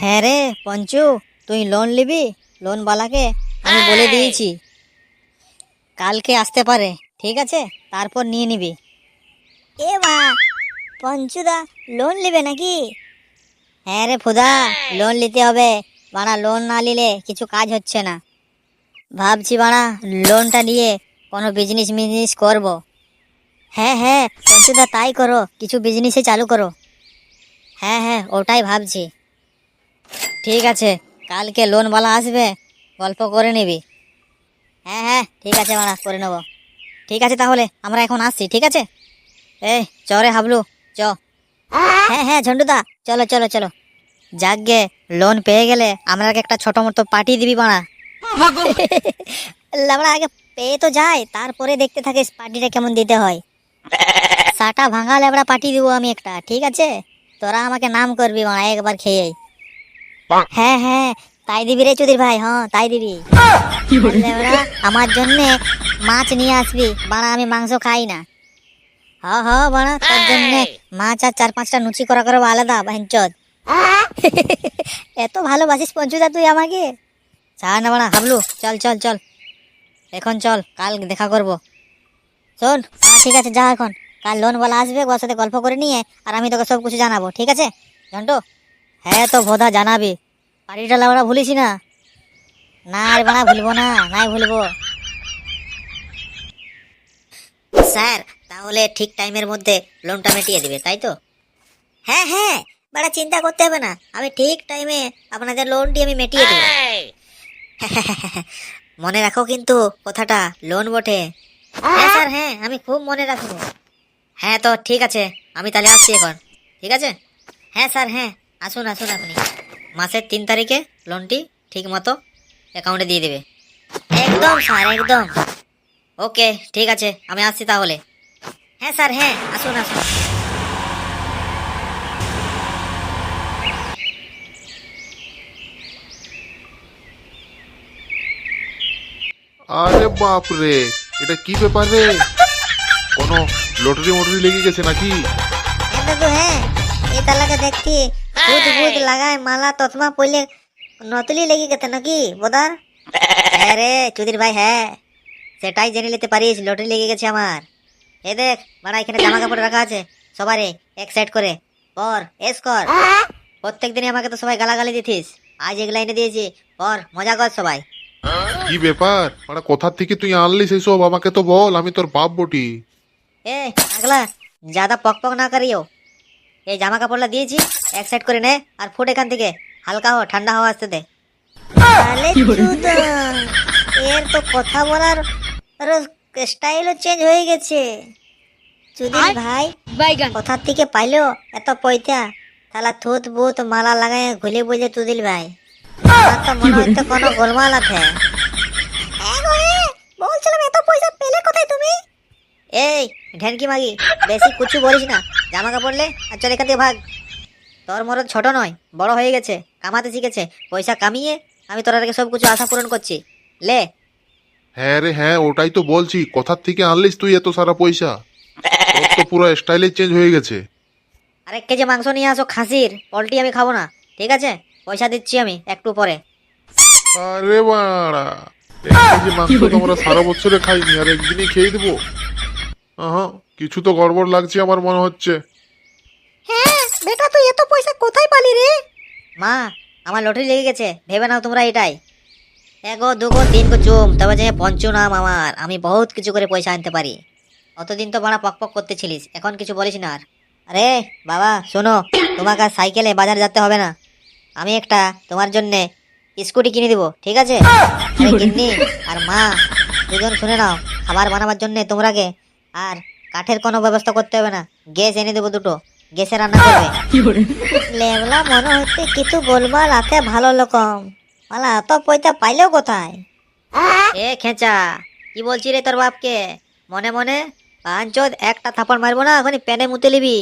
হ্যাঁ রে পঞ্চু তুই লোন নিবি? লোন বালাকে আমি বলে দিয়েছি। কালকে আসতে পারে ঠিক আছে? তারপর নিয়ে নিবি। এ মা পঞ্চুদা লোন নেবে নাকি? হ্যাঁ রে ফুদা লোন নিতে হবে। বাড়া লোন না নিলে কিছু কাজ হচ্ছে না। ভাবছি বাড়া লোনটা নিয়ে কোনো বিজনেস মিজনেস করব। হ্যাঁ হ্যাঁ পঞ্চুদা তাই করো। কিছু বিজনেসে চালু করো। হ্যাঁ হ্যাঁ ওটাই ভাবছি। ঠিক আছে কালকে লোনওয়ালা আসবে গল্প করে নিবি। হ্যাঁ হ্যাঁ ঠিক আছে মারা করে নেব। ঠিক আছে তাহলে আমরা এখন আসছি ঠিক আছে? এই চ রে হাবলু চ। হ্যাঁ হ্যাঁ ঝন্ডুদা চলো চলো চলো। যাক গে লোন পেয়ে গেলে আমরা একটা ছোট মতো পার্টি দিবি বাড়া লাবড়া আগে পেয়ে তো যায় তারপরে দেখতে থাকিস পার্টিটা কেমন দিতে হয়। সাটা ভাঙা লেবড়া পার্টি দিব আমি একটা ঠিক আছে? তোরা আমাকে নাম করবি বাড়া একবার খেয়েই হ্যাঁ হ্যাঁ তাই দিবি রে চুদির ভাই হ্যাঁ তাই দিবি। আমার জন্যে মাছ নিয়ে আসবি। বাড়া আমি মাংস খাই না। হ হ বাড়া তোর জন্যে মাছ আর চার পাঁচটা নুচি করা করব আলাদা বাহিনচদ এত ভালোবাসিস পঞ্চুদা তুই আমাকে? চা না বাড়া হাবলু চল চল চল। এখন চল কাল দেখা করব। শোন হ্যাঁ ঠিক আছে যা এখন। কাল লোনওয়ালা আসবে ওর সাথে গল্প করে নিয়ে আর আমি তোকে সব কিছু জানাব ঠিক আছে? ঘন্টু হ্যাঁ তো ভোদা জানাবি। পার্টিটা লাউড়া ভুলিস না? না রে বাড়া ভুলবো না, নাই ভুলবো। স্যার, তাহলে ঠিক টাইমের মধ্যে লোনটা মিটিয়ে দিবে, তাই তো? হ্যাঁ হ্যাঁ বাড়া চিন্তা করতে হবে না। আমি ঠিক টাইমে আপনাদের লোনটি আমি মিটিয়ে দেবো। মনে রাখো কিন্তু কথাটা, লোন বটে। হ্যাঁ স্যার হ্যাঁ আমি খুব মনে রাখব। হ্যাঁ তো ঠিক আছে, আমি তাহলে আসছি এখন। ঠিক আছে? হ্যাঁ স্যার হ্যাঁ। আসুন আসুন আপনি। মাসের তিন তারিখে লোনটি ঠিক মতো অ্যাকাউন্টে দিয়ে দেবে। একদম স্যার একদম। ওকে ঠিক আছে আমি আসছি তাহলে। হ্যাঁ স্যার হ্যাঁ আসুন আসুন। আরে বাপ রে এটা কি ব্যাপার রে? কোনো লটারি মটারি লেগে গেছে নাকি? হ্যাঁ হ্যাঁ। এই তালাকে দেখছি ভূত ভূত লাগায় মালা ততমা পইলে নতুলি লেগে গেছে নাকি বোদার? হ্যাঁ রে চুদির ভাই হ্যাঁ। সেটাই জেনে নিতে পারিস লটারি লেগে গেছে আমার। এ দেখ বাড়া এখানে জামা কাপড় রাখা আছে সবারে এক সাইড করে। পর এস কর। প্রত্যেক দিনই আমাকে তো সবাই গালাগালি দিতিস। আজ এক লাইনে দিয়েছি পর মজা কর সবাই। কি ব্যাপার? মানে কোথা থেকে তুই আনলি সেসব আমাকে তো বল আমি তোর বাপ বটি। এ আগলা জাদা পক পক না করিও। এই জামা কাপড়লা দিয়েছি এক সাইড করে নে আর ফুট এখান থেকে। হালকা হো ঠান্ডা হওয়া আসতে দে। এর তো কথা বলার স্টাইলও চেঞ্জ হয়ে গেছে। যদি ভাই কোথার থেকে পাইলো এত পয়সা তাহলে থুত বুত মালা লাগাই ঘুলে বুঝে তুদিল ভাই। তো মনে হচ্ছে কোনো গোলমাল আছে। বলছিলাম এত পয়সা পেলে কোথায় তুমি? এই ঢেনকি মাগি বেশি কিছু বলিস না। জামা কাপড় লে আর চল এখান থেকে ভাগ। তোর মরদ ছোট নয় বড় হয়ে গেছে কামাতে শিখেছে পয়সা কামিয়ে আমি তোর সব কিছু আশা পূরণ করছি। লে। হ্যাঁ রে হ্যাঁ ওটাই তো বলছি কোথার থেকে আনলিস তুই এত সারা পয়সা? তোর তো পুরো স্টাইলে চেঞ্জ হয়ে গেছে। আরেক কেজি মাংস নিয়ে আসো খাসির পোলট্রি আমি খাব না ঠিক আছে? পয়সা দিচ্ছি আমি একটু পরে। আরে বাড়া এক কেজি মাংস তো আমরা সারা বছরে খাইনি আর একদিনই খেয়ে দেবো। আহা কিছু তো গড়বড় লাগছে আমার মনে হচ্ছে। হ্যাঁ বেটা তুই এত পয়সা কোথায় পালি রে? মা আমার লটারি লেগে গেছে ভেবে নাও তোমরা এটাই। এগো দুগো তিন গো চুম তবে যে পঞ্চু নাম আমার আমি বহুত কিছু করে পয়সা আনতে পারি। অতদিন তো বাড়া পক পক করতেছিলিস এখন কিছু বলিস না আর। আরে বাবা শোনো তোমাকে আর সাইকেলে বাজার যেতে হবে না। আমি একটা তোমার জন্য স্কুটি কিনে দিব ঠিক আছে? আরে গিন্নি আর মা দুজন শুনে নাও খাবার বানাবার জন্য তোমরাকে আর কাঠের কোনো ব্যবস্থা করতে হবে না। গ্যাস এনে দেবো দুটো। গ্যাসে রান্না করবে। লেবলা মনে হচ্ছে কিছু বলবার আছে ভালো রকম মালা এত পয়সা পাইলেও কোথায়? এ খেঁচা কি বলছি রে তোর বাপকে? মনে মনে পাঁচদ একটা থাপড় মারবো না এখনই প্যানে মুতে নিবি।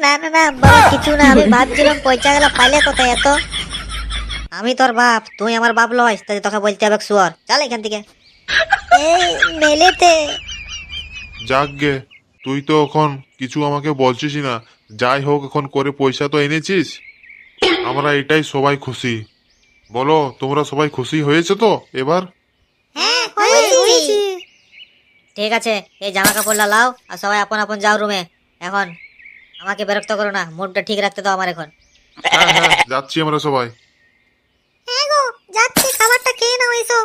না না না বাবা কিছু না আমি ভাবছিলাম পয়সা গুলো পাইলে কোথায় এত? আমি তোর বাপ তুই আমার বাপ লয় তাই তোকে বলতে হবে শুয়ার। চল এখান থেকে। এই মেলেতে যাক গে তুই তো এখন কিছু আমাকে বলছিস না। যাই হোক এখন করে পয়সা তো এনেছিস। আমরা এটাই সবাই খুশি। বলো তোমরা সবাই খুশি হয়েছে তো এবার? হ্যাঁ ঠিক আছে এই জামা কাপড়টা লাও আর সবাই আপন আপন যাও রুমে। এখন আমাকে বিরক্ত করো না মুডটা ঠিক রাখতে দাও আমার এখন। হ্যাঁ হ্যাঁ যাচ্ছি আমরা সবাই। হ্যাঁ গো যাচ্ছি খাবারটা খেয়ে নাও এসো।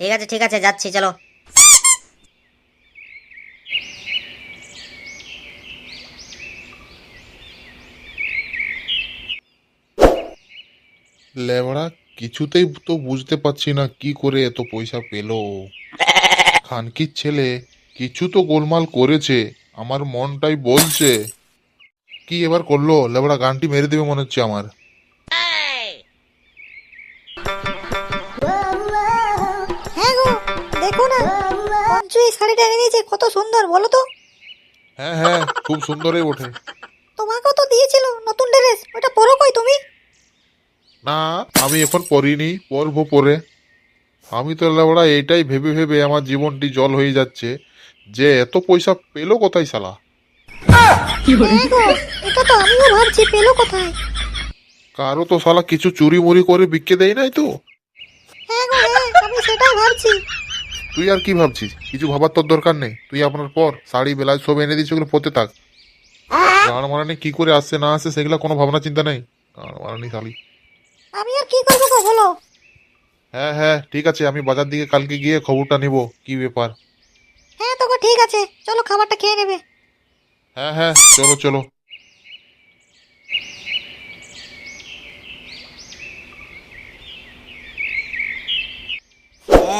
ঠিক আছে ঠিক আছে যাচ্ছি চলো। লেবড়া কিছুতেই তো বুঝতে পারছি না কি করে এত পয়সা পেল। খানকির ছেলে কিছু তো গোলমাল করেছে আমার মনটাই বলছে। কি এবার করল? লেবড়া গানটি মেরে দেবে মনে হচ্ছে আমার। হ্যাঁ দেখো না পঞ্চু এই শাড়িটা এনে দিয়েছে কত সুন্দর বলো তো। হ্যাঁ হ্যাঁ খুব সুন্দরই ওঠে। তোমাকেও তো দিয়েছিল নতুন ড্রেস ওটা পরো কই তুমি? না আমি এখন পড়িনি পরবো পরে। আমি তো লেবড়া এইটাই ভেবে ভেবে আমার জীবনটি জল হয়ে যাচ্ছে যে এত পয়সা পেল কোথায় শালা? এটা তো আমিও ভাবছি পেল কোথায়? কারও তো শালা কিছু চুরি মুরি করে বিক্রি দেয় নাই তো? হ্যাঁ গো হ্যাঁ আমি সেটাই ভাবছি। তুই আর কি ভাবছিস? কিছু ভাবার তোর দরকার নেই। তুই আপনার পর শাড়ি বেলায় সব এনে দিচ্ছি ওগুলো পরতে থাক। গান মারানি কি করে আসছে না আসছে সেগুলো কোনো ভাবনা চিন্তা নেই। গান মারানি শালি। আমি আর কি করব গো বলো? হ্যাঁ হ্যাঁ ঠিক আছে আমি বাজার দিকে কালকে গিয়ে খবরটা নিব কি ব্যাপার? হ্যাঁ তো গো ঠিক আছে চলো খাবারটা খেয়ে নেবে। হ্যাঁ হ্যাঁ চলো চলো।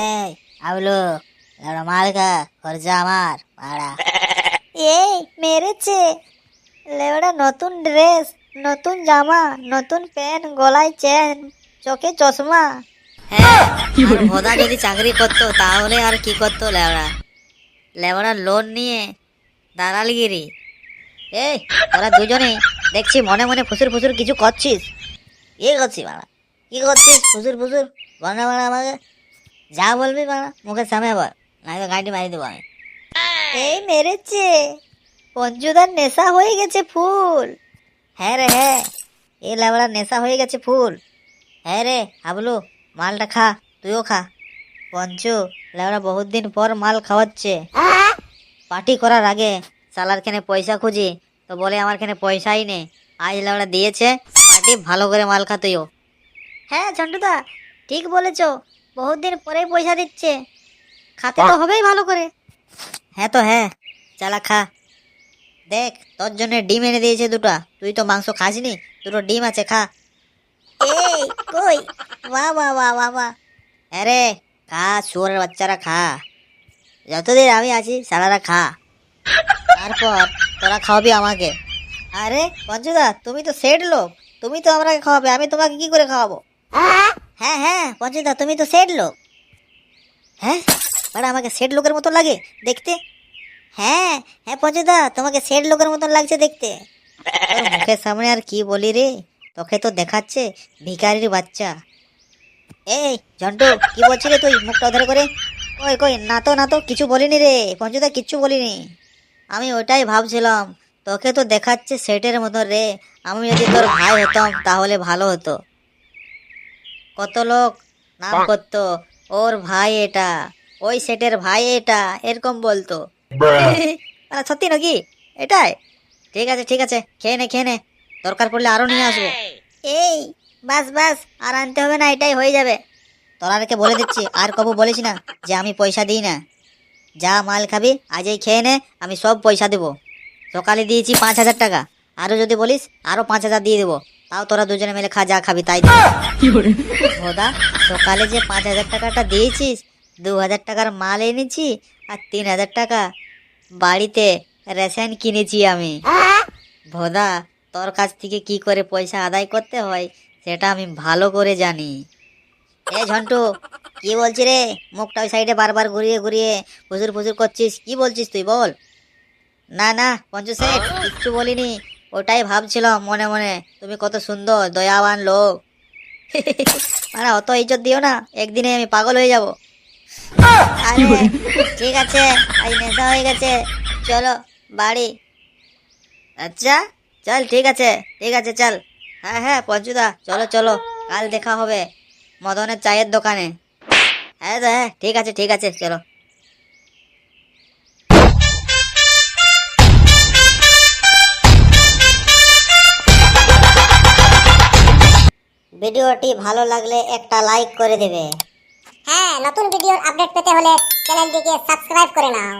এই আবলু মালকা খরচা আমার ভাড়া এই মেরেছে। লেবড়া নতুন ড্রেস। নতুন জামা নতুন প্যান্ট গলায় চেন চোখে চশমা। হ্যাঁ আর ভোদা যদি চাকরি করতো তাহলে আর কি করতো লেবড়া লেবড়া লোন নিয়ে দালালগিরি। এই তোরা দুজনে দেখছি মনে মনে ফুসুর ফুসুর কিছু করছিস। কি করছিস বাড়া? কি করছিস? ফুসুর ফুসুর? বাংলা বাংলা আমাকে? যা বলবি বাড়া মুখের সামনে বল নয়তো গাড়ি মারি দেবো আমি। এই মেরেছে। পঞ্চুদার নেশা হয়ে গেছে ফুল। হ্যাঁ রে হ্যাঁ। এ লাবড়া নেশা হয়ে গেছে ফুল। হ্যাঁ রে হাবলু মালটা খা তুইও খা। পঞ্চু লাবড়া বহুত দিন পর মাল খাওয়াচ্ছে। পার্টি করার আগে সালার খেনে পয়সা খুঁজি তো বলে আমার খেনে পয়সাই নেই। আজ লাবড়া দিয়েছে পার্টি ভালো করে মাল খা তুইও। হ্যাঁ ঝন্টুদা ঠিক বলেছ বহুত দিন পরেই পয়সা দিচ্ছে। খাতে তো হবেই ভালো করে। হ্যাঁ তো হ্যাঁ চালা খা। দেখ তোর জন্য ডিম এনে দিয়েছে দুটো। তুই তো মাংস খাসনি দুটো ডিম আছে খা। এই কই? বাহ বাহ বাহ বাহ বাহ আরে খা শুয়োরের বাচ্চারা খা। যতদিন আমি আছি সারারা খা। তারপর তোরা খাওয়াবি আমাকে। আরে পঞ্চুদা তুমি তো সেট লোক। তুমি তো আমাকে খাওয়াবে আমি তোমাকে কি করে খাওয়াবো? হ্যাঁ হ্যাঁ পঞ্চুদা তুমি তো সেট লোক। হ্যাঁ? বাড়া আমাকে সেট লোকের মতো লাগে দেখতে। হ্যাঁ হ্যাঁ পঞ্চুদা তোমাকে সেট লোকের মতন লাগছে দেখতে। মুখের সামনে আর কি বলি রে? তোকে তো দেখাচ্ছে ভিখারির বাচ্চা। এই জন্টু কি বলছিস রে তুই মুখটা ধরে করে? ওই কই, না তো না তো, কিছু বলিনি রে। পঞ্চুদা কিচ্ছু বলিনি। আমি ওটাই ভাবছিলাম, তোকে তো দেখাচ্ছে সেটের মতো রে। আমি যদি তোর ভাই হতাম, তাহলে ভালো হতো। কত লোক? নাম করতো, ওর ভাই এটা, ওই সেটের ভাই এটা, এরকম বলতো। আরে সত্যি নাকি? এটাই? ঠিক আছে ঠিক আছে। খেয়ে নে খেয়ে নে। দরকার পড়লে আরও নিয়ে আসব। এই বাস বাস। আর আনতে হবে না এটাই হয়ে যাবে। তোরাকে বলে দিচ্ছি আর কবু বলিস না যে আমি পয়সা দিই না। যা মাল খাবি আজই খেয়ে নে আমি সব পয়সা দেবো। সকালে দিয়েছি পাঁচ হাজার টাকা। আরও যদি বলিস আরও পাঁচ হাজার দিয়ে দেবো। তাও তোরা দুজনে মিলে খা যা খাবি তাই দে। ভোদা সকালে যে পাঁচ হাজার টাকাটা দিয়েছিস দু হাজার টাকার মাল এনেছি আর তিন হাজার টাকা বাড়িতে রেশন কিনেছি আমি। ভোদা, তোর কাছ থেকে কি করে পয়সা আদায় করতে হয় সেটা আমি ভালো করে জানি। এ ঝন্টু, কি বলছি রে? মুখটা ওই সাইডে বারবার ঘুরিয়ে ঘুরিয়ে ফুসুর ফুসুর করছিস। কি বলছিস তুই বল? না না পঞ্চু শেঠ কিচ্ছু বলিনি। ওটাই ভাবছিলাম মনে মনে, তুমি কত সুন্দর, দয়াবান লোক। মানে অত ইজ্জত দিও না, একদিনে আমি পাগল হয়ে যাব। ঠিক আছে, আজ নেশা হয়ে গেছে। চলো, বাড়ি। আচ্ছা চল, ঠিক আছে ঠিক আছে, চল। হ্যাঁ হ্যাঁ পঞ্চুদা, চলো চলো, কাল দেখা হবে মদনের চায়ের দোকানে। হ্যাঁ হ্যাঁ ঠিক আছে ঠিক আছে, চলো। ভিডিওটি ভালো লাগলে একটা লাইক করে দেবে। হ্যাঁ নতুন ভিডিওর আপডেট পেতে হলে চ্যানেলটিকে সাবস্ক্রাইব করে নাও।